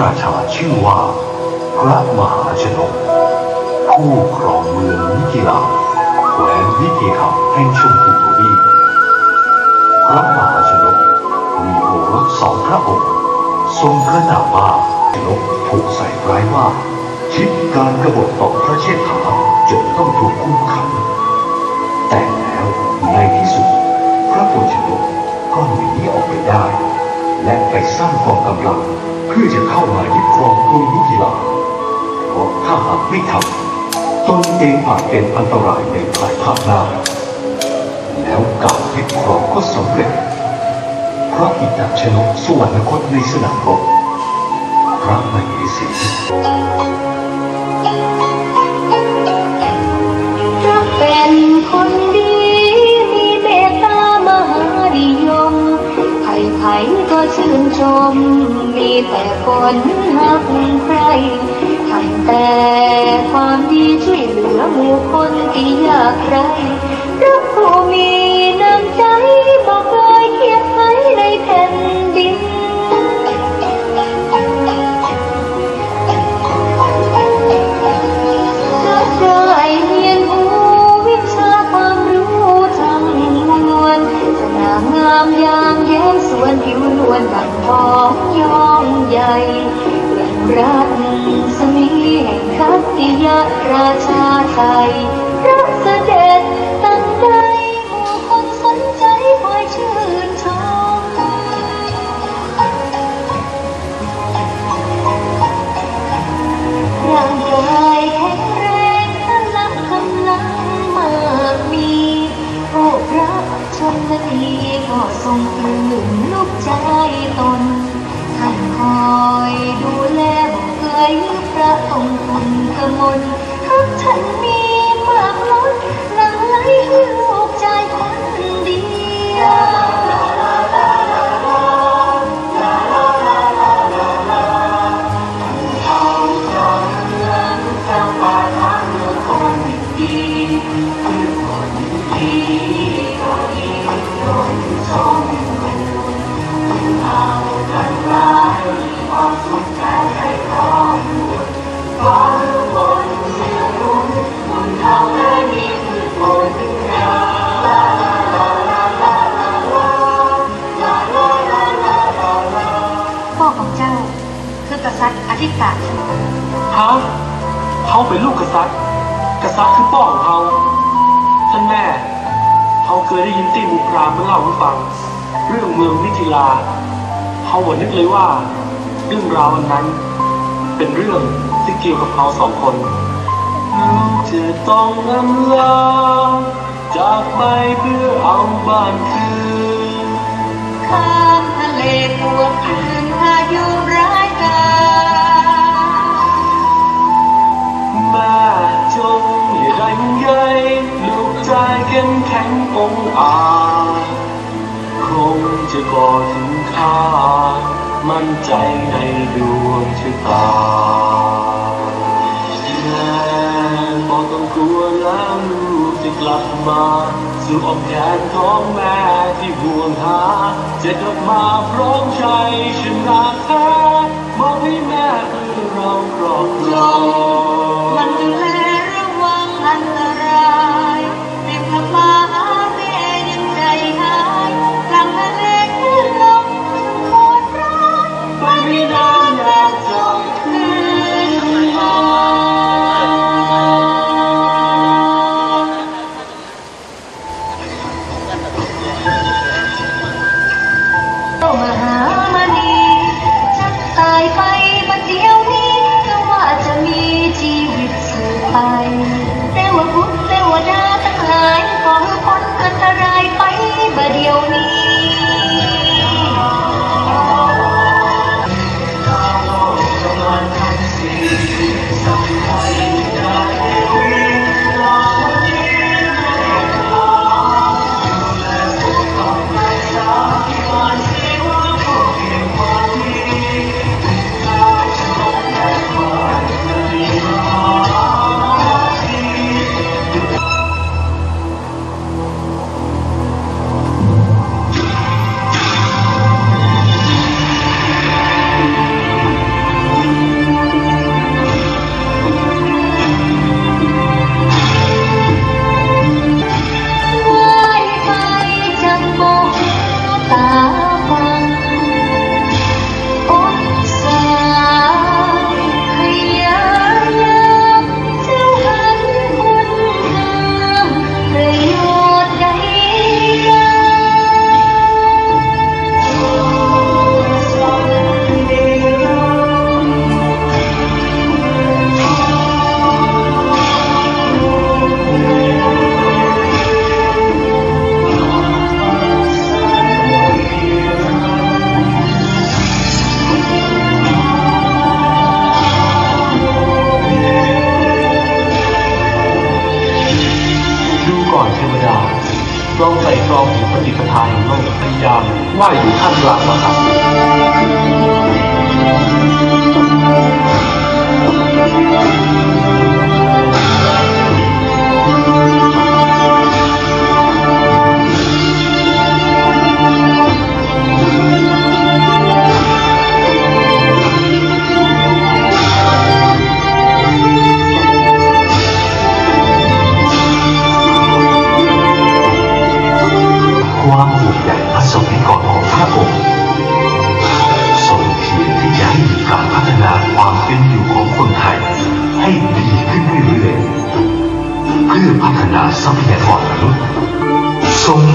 ระราชาชื่อว่า พระมหาชนก ผู้ครองเมืองมิกิลาแขวนวิกิขับแห่งชมพูทวีพระมหาชนกมีโอรสสองพระองค์ทรงพระนามว่าชนกถูกใส่ร้ายว่าคิดการกบฏต่อพระเชษฐาามายึดครองกรุงมิถิลาเพราะถ้าหากไม่ทำตนเองอาจเป็นอันตรายในภายภาคหน้าแล้วการยึดครองก็สำเร็จพระอินทชนกสวรรคตในสนามรบพระมเหสี ชื่นชม มีแต่คนรักใครทำแต่ความดีช่วยเหลือหมู่คนที่ยากไร้รักผู้มีน้ำใจบ รักเสด็จตั้งใดหมู่คนสนใจคอยชื่นชมร่างกายแข็งแรงพลังกำลังมากมีโอ้พระชนนีก็ทรงปลื้มลูกใจตนท่านคอยดูแลบอกเอ่ยพระองค์คุณกมลทักท่านมี ษัตริย์อธิกาฮะเขาเป็นลูกกษัตริย์ กษัตริย์คือพ่อของเขาท่านแม่เขาเคยได้ยินตีบุพรามมันเล่าให้ฟัง เรื่องเมืองมิถิลาเขาหวนนึกเลยว่า เรื่องราวอันนั้น เป็นเรื่องที่เกี่ยวกับเขาสองคนลูกจะต้องอำลาจากไปเพื่อเอาบ้านคืนข้ามทะเลปวดคืนพายุ องอาจคงจะก่อถึงคามั่นใจในดวงชะตาแม่บอกต้องกลัวแล้วลูกจะกลับมาสู่อ้อมแขนของแม่ที่ห่วงหา จะกลับมาพร้อมใจชนะแท้มอบให้แม่เพื่อเราครอบครอง บั รองถึงปฏิปทาแห่งโลกพยายามว่าอยู่ท่ามกลางมหาสมุทร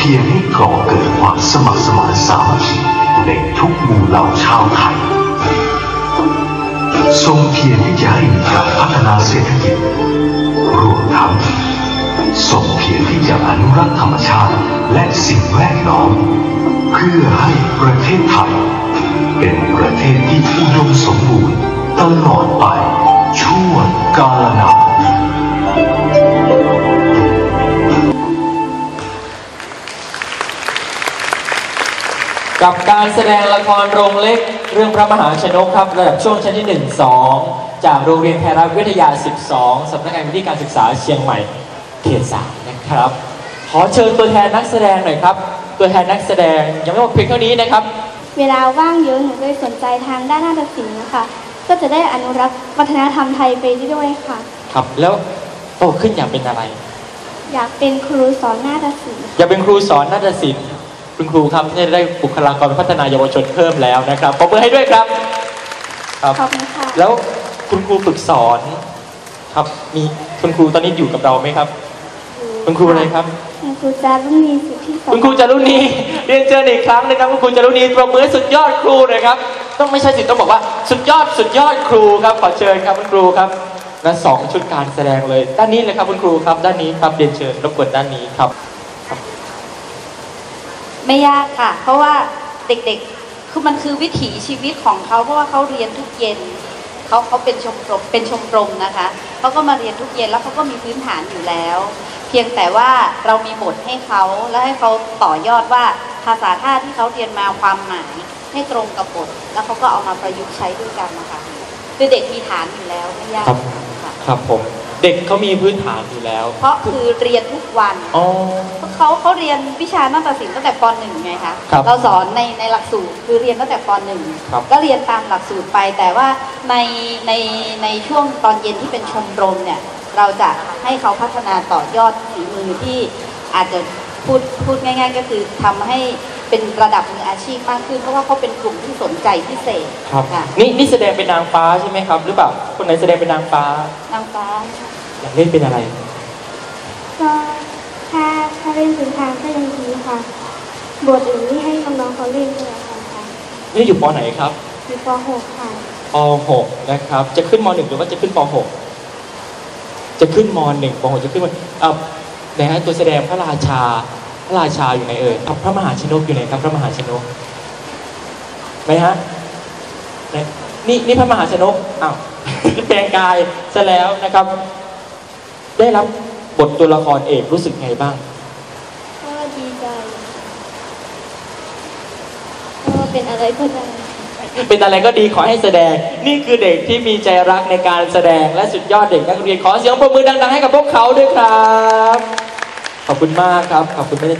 เพียรให้ก่อเกิดความสมัครสมานสามัคคีในทุกหมู่เหล่าชาวไทย ทรงเพียรที่จะให้มีการพัฒนาเศรษฐกิจ รวมทั้งส่งเพียรที่จะอนุรักษ์ธรรมชาติและสิ่งแวดล้อม เพื่อให้ประเทศไทย เป็นประเทศที่อุดมสมบูรณ์ตลอดไปชั่วกาลนาน กับการแสดงละครโรงเล็กเรื่องพระมหาชนกครับระดับช่วงชั้นที่ 1 2 จากโรงเรียนไทยรัฐวิทยา 12สำนักงานวิทยการศึกษาเชียงใหม่เขตสามนะครับ ขอเชิญตัวแทนนักแสดงหน่อยครับ ตัวแทนนักแสดงยังไม่หมดเพียงเท่านี้นะครับ เวลาว่างเยอะหนูก็เลยสนใจทางด้านนาฏศิลป์นะคะก็จะได้อนุรักษ์วัฒนธรรมไทยไปด้วยค่ะ ครับแล้วโตขึ้นอยากเป็นอะไร อยากเป็นครูสอนนาฏศิลป์อยากเป็นครูสอนนาฏศิลป์ คุณครูครับที่จะได้บุคลากรพัฒนายาวชนเพิ่มแล้วนะครับปรบมือให้ด้วยครับครับ ขอบคุณค่ะ แล้วคุณครูฝึกสอนครับมีคุณครูตอนนี้อยู่กับเราไหมครับ คุณครูอะไรครับ คุณครูจารุณีสุทธิสคุณครูจารุณีเรียนเชิญอีกครั้งนะครับคุณครูจารุณีปรบมือให้สุดยอดครูหน่อยครับ ต้องไม่ใช่สิต้องบอกว่าสุดยอดสุดยอดครูครับขอเชิญครับคุณครูครับและสองชุดการแสดงเลย ด้านนี้เลยครับคุณครูครับ ด้านนี้ครับเรียนเชิญรบกวนด้านนี้ครับ ไม่ยากค่ะ เพราะว่าเด็กๆ คือมันคือวิถีชีวิตของเขาเพราะว่าเขาเรียนทุกเย็นเขาเขาเป็นชมรมเป็นชมรมนะคะเขาก็มาเรียนทุกเย็นแล้วเขาก็มีพื้นฐานอยู่แล้ว เพียงแต่ว่าเรามีบทให้เขาแล้วให้เขาต่อยอดว่าภาษาท่าที่เขาเรียนมาความหมายให้ตรงกับบท แล้วเขาก็เอามาประยุกต์ใช้ด้วยกันนะคะคือเด็กมีฐานอยู่แล้วไม่ยากครับค่ะครับผม เด็กเขามีพื้นฐานอยู่แล้ว เพราะคือเรียนทุกวันอ๋อเขาเขาเรียนวิชานาฏศิลป์ตั้งแต่ป .1 ไงคะครับเราสอนในในหลักสูตรคือเรียนตั้งแต่ป ครับ .1 ก็เรียนตามหลักสูตรไป แต่ว่าในในในช่วงตอนเย็นที่เป็นชมรมเนี่ย เราจะให้เขาพัฒนาต่อยอดฝีมือที่อาจจะพูดพูดง่าย ๆ ก็คือทำให้ เป็นระดับมืออาชีพมากขึ้นเพราะว่าเขาเป็นกลุ่มที่สนใจพิเศษครับค่ะนี่นี่แสดงเป็นนางฟ้าใช่ไหมครับ หรือเปล่าคนไหนแสดงเป็นนางฟ้า นางฟ้าอยากเล่นเป็นอะไรก็ถ้าถ้าเล่นถึงทางก็ยังดีค่ะบทอื่นที่ให้น้องๆเขาเล่นด้วยค่ะค่ะนี่อยู่ปไหนครับมีป .6 ค่ะป .6 นะครับ จะขึ้นม .1 หรือว่าจะขึ้นป .6 จะขึ้นม .1 ป .6 จะขึ้นมเอ่อไหนฮะตัวแสดงพระราชาพ ระราชาอยู่ไหนเอ่ยอะพระมหาชนกอยู่ไหนครับพระมหาชนกไหนฮะไหนนี่นี่พระมหาชนกอ้าวแปลงกายซะแล้วนะครับ ได้รับบทตัวละครเอกรู้สึกไงบ้างก็ดีใจก็เป็นอะไรก็ได้เป็นอะไรก็ดีขอให้แสดง นี่คือเด็กที่มีใจรักในการแสดงและสุดยอดเด็กนักเรียนขอเสียงปรบมือดังๆให้กับพวกเขาด้วยครับ ขอบคุณมากครับขอบคุณไม่ได้